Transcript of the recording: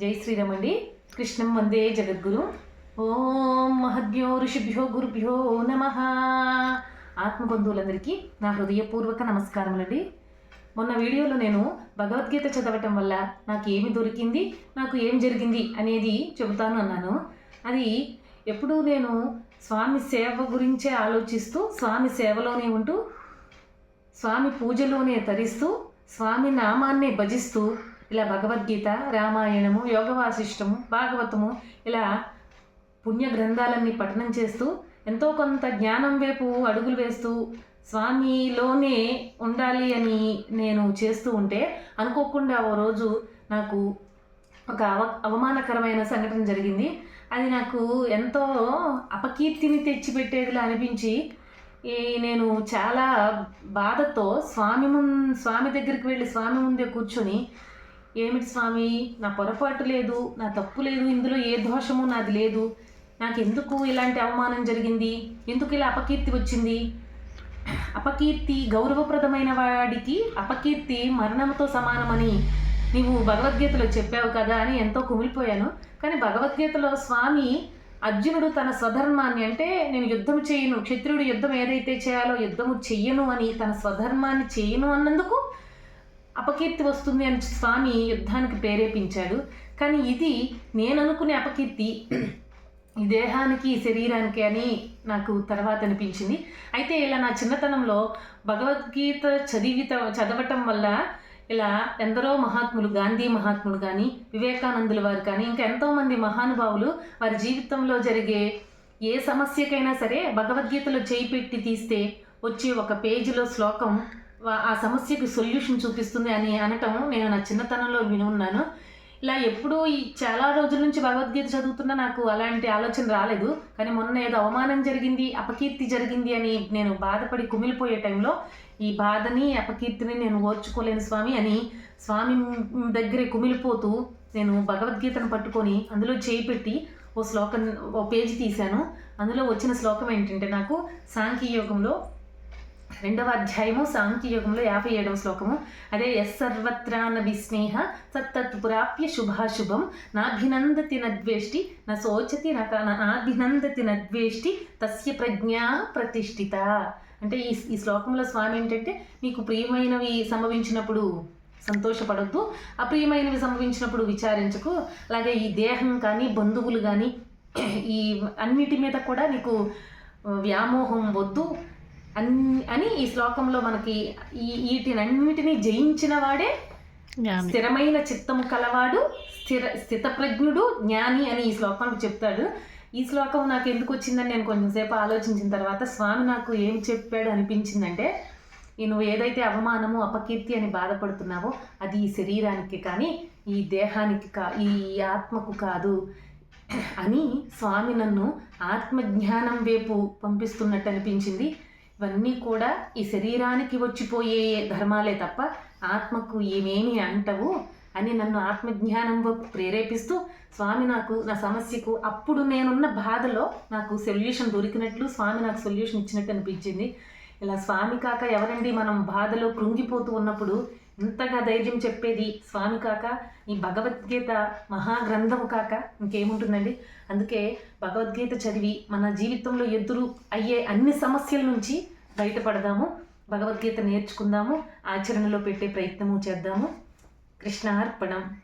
జై శ్రీరామ్ అండి. కృష్ణం వందే జగద్గురు. ఓం మహద్భ్యో ఋషిభ్యో గురుభ్యో నమ. ఆత్మబంధువులందరికీ నా హృదయపూర్వక నమస్కారములండి. మొన్న వీడియోలో నేను భగవద్గీత చదవటం వల్ల నాకు ఏమి దొరికింది నాకు ఏం జరిగింది అనేది చెబుతాను అన్నాను. అది ఎప్పుడూ నేను స్వామి సేవ గురించే ఆలోచిస్తూ స్వామి సేవలోనే ఉంటూ స్వామి పూజలోనే తరిస్తూ స్వామి నామాన్నే భజిస్తూ ఇలా భగవద్గీత రామాయణము యోగ వాసిష్టము భాగవతము ఇలా పుణ్య గ్రంథాలన్నీ పఠనం చేస్తూ ఎంతో కొంత జ్ఞానం వైపు అడుగులు వేస్తూ స్వామిలోనే ఉండాలి అని నేను చేస్తూ ఉంటే అనుకోకుండా ఓ రోజు నాకు ఒక అవ అవమానకరమైన సంఘటన జరిగింది. అది నాకు ఎంతో అపకీర్తిని తెచ్చిపెట్టేదిలా అనిపించి ఈ నేను చాలా బాధతో స్వామి ముం స్వామి దగ్గరికి వెళ్ళి స్వామి ముందే కూర్చొని ఏమిటి స్వామి? నా పొరపాటు లేదు నా తప్పు లేదు ఇందులో ఏ దోషము నాది లేదు. నాకు ఎందుకు ఇలాంటి అవమానం జరిగింది? ఎందుకు ఇలా అపకీర్తి వచ్చింది? అపకీర్తి గౌరవప్రదమైన వాడికి అపకీర్తి మరణంతో సమానమని నీవు భగవద్గీతలో చెప్పావు కదా అని ఎంతో కుమిలిపోయాను. కానీ భగవద్గీతలో స్వామి అర్జునుడు తన స్వధర్మాన్ని అంటే నేను యుద్ధం చేయను క్షత్రియుడు యుద్ధం ఏదైతే చేయాలో యుద్ధము చెయ్యను అని తన స్వధర్మాన్ని చేయను అన్నందుకు అపకీర్తి వస్తుంది అని స్వామి యుద్ధానికి ప్రేరేపించాడు. కానీ ఇది నేను అనుకునే అపకీర్తి ఈ దేహానికి ఈ శరీరానికి అని నాకు తర్వాత అనిపించింది. అయితే ఇలా నా చిన్నతనంలో భగవద్గీత చదివిత చదవటం వల్ల ఇలా ఎందరో మహాత్ములు గాంధీ మహాత్ములు కానీ వివేకానందుల వారు కానీ ఇంకా ఎంతోమంది మహానుభావులు వారి జీవితంలో జరిగే ఏ సమస్యకైనా సరే భగవద్గీతలో చేయి పెట్టి తీస్తే వచ్చి ఒక పేజీలో శ్లోకం ఆ సమస్యకి సొల్యూషన్ చూపిస్తుంది అని అనటం నేను నా చిన్నతనంలో విని ఉన్నాను. ఇలా ఎప్పుడూ ఈ చాలా రోజుల నుంచి భగవద్గీత చదువుతున్నా నాకు అలాంటి ఆలోచన రాలేదు. కానీ మొన్న ఏదో అవమానం జరిగింది అపకీర్తి జరిగింది అని నేను బాధపడి కుమిలిపోయే టైంలో ఈ బాధని అపకీర్తిని నేను ఓర్చుకోలేను స్వామి అని స్వామి దగ్గరే కుమిలిపోతూ నేను భగవద్గీతను పట్టుకొని అందులో చేయి పెట్టి ఓ శ్లోకం ఓ పేజీ తీశాను. అందులో వచ్చిన శ్లోకం ఏంటంటే నాకు సాంఖ్యయోగంలో రెండవ అధ్యాయము సాంఖ్యయోగంలో యాభై ఏడవ శ్లోకము. అదే ఎస్ సర్వత్రాన విస్నేహ సత్తత్ ప్రాప్య శుభాశుభం. నాభినందతి నద్వేష్టి నా శోచతి నాభినందతి నద్వేష్టి తస్య ప్రజ్ఞా ప్రతిష్ఠిత. అంటే ఈ ఈ శ్లోకంలో స్వామి ఏంటంటే నీకు ప్రియమైనవి సంభవించినప్పుడు సంతోషపడద్దు అప్రియమైనవి సంభవించినప్పుడు విచారించకు. అలాగే ఈ దేహం కానీ బంధువులు కానీ ఈ అన్నిటి మీద కూడా నీకు వ్యామోహం వద్దు. అన్ని అని ఈ శ్లోకంలో మనకి ఈ వీటినన్నిటినీ జయించిన వాడే స్థిరమైన చిత్తము కలవాడు స్థిర స్థితప్రజ్ఞుడు జ్ఞాని అని ఈ శ్లోకంలో చెప్తాడు. ఈ శ్లోకం నాకు ఎందుకు వచ్చిందని నేను కొంచెంసేపు ఆలోచించిన తర్వాత స్వామి నాకు ఏం చెప్పాడు అనిపించిందంటే నువ్వు ఏదైతే అవమానము అపకీర్తి అని బాధపడుతున్నావో అది ఈ శరీరానికి కానీ ఈ దేహానికి కా ఈ ఆత్మకు కాదు అని స్వామి నన్ను ఆత్మజ్ఞానం వైపు పంపిస్తున్నట్టు అనిపించింది. ఇవన్నీ కూడా ఈ శరీరానికి వచ్చిపోయే ధర్మాలే తప్ప ఆత్మకు ఏమేమి అంటవు అని నన్ను ఆత్మజ్ఞానం ప్రేరేపిస్తూ స్వామి నాకు నా సమస్యకు అప్పుడు నేనున్న బాధలో నాకు సొల్యూషన్ దొరికినట్లు స్వామి నాకు సొల్యూషన్ ఇచ్చినట్టు అనిపించింది. ఇలా స్వామి కాక ఎవరండి మనం బాధలో కృంగిపోతూ ఉన్నప్పుడు ఇంతగా ధైర్యం చెప్పేది స్వామి కాక? ఈ భగవద్గీత మహాగ్రంథము కాక? ఇంకేముంటుందండి? అందుకే భగవద్గీత చదివి మన జీవితంలో ఎదురు అయ్యే అన్ని సమస్యల నుంచి బయటపడదాము భగవద్గీత నేర్చుకుందాము ఆచరణలో పెట్టే ప్రయత్నము చేద్దాము. కృష్ణార్పణం.